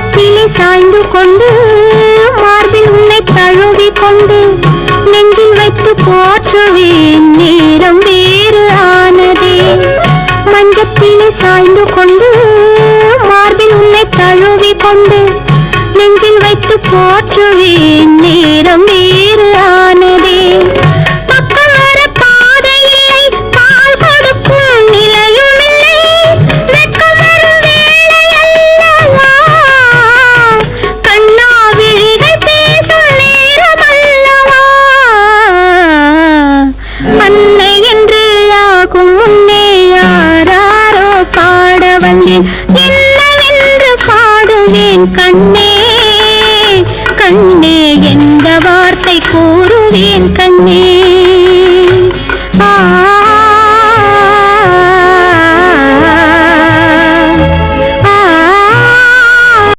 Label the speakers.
Speaker 1: மஞ்சத்திலே சாய்ந்து கொண்டு மார்பில் உன்னை தழுவி கொண்டு நெஞ்சில் வைத்து போற்றுவேன் நேரம் வேறு ஆனதே. மஞ்சத்திலே சாய்ந்து கொண்டு மார்பில் உன்னை தழுவி கொண்டு நெஞ்சில் வைத்து போற்றுவேன் என்று ஆகும் முன்னே யாராரோ பாட வந்தேன். என்னவென்று பாடுவேன் கண்ணே? கண்ணே எந்த வார்த்தை கூறுவேன் கண்ணே?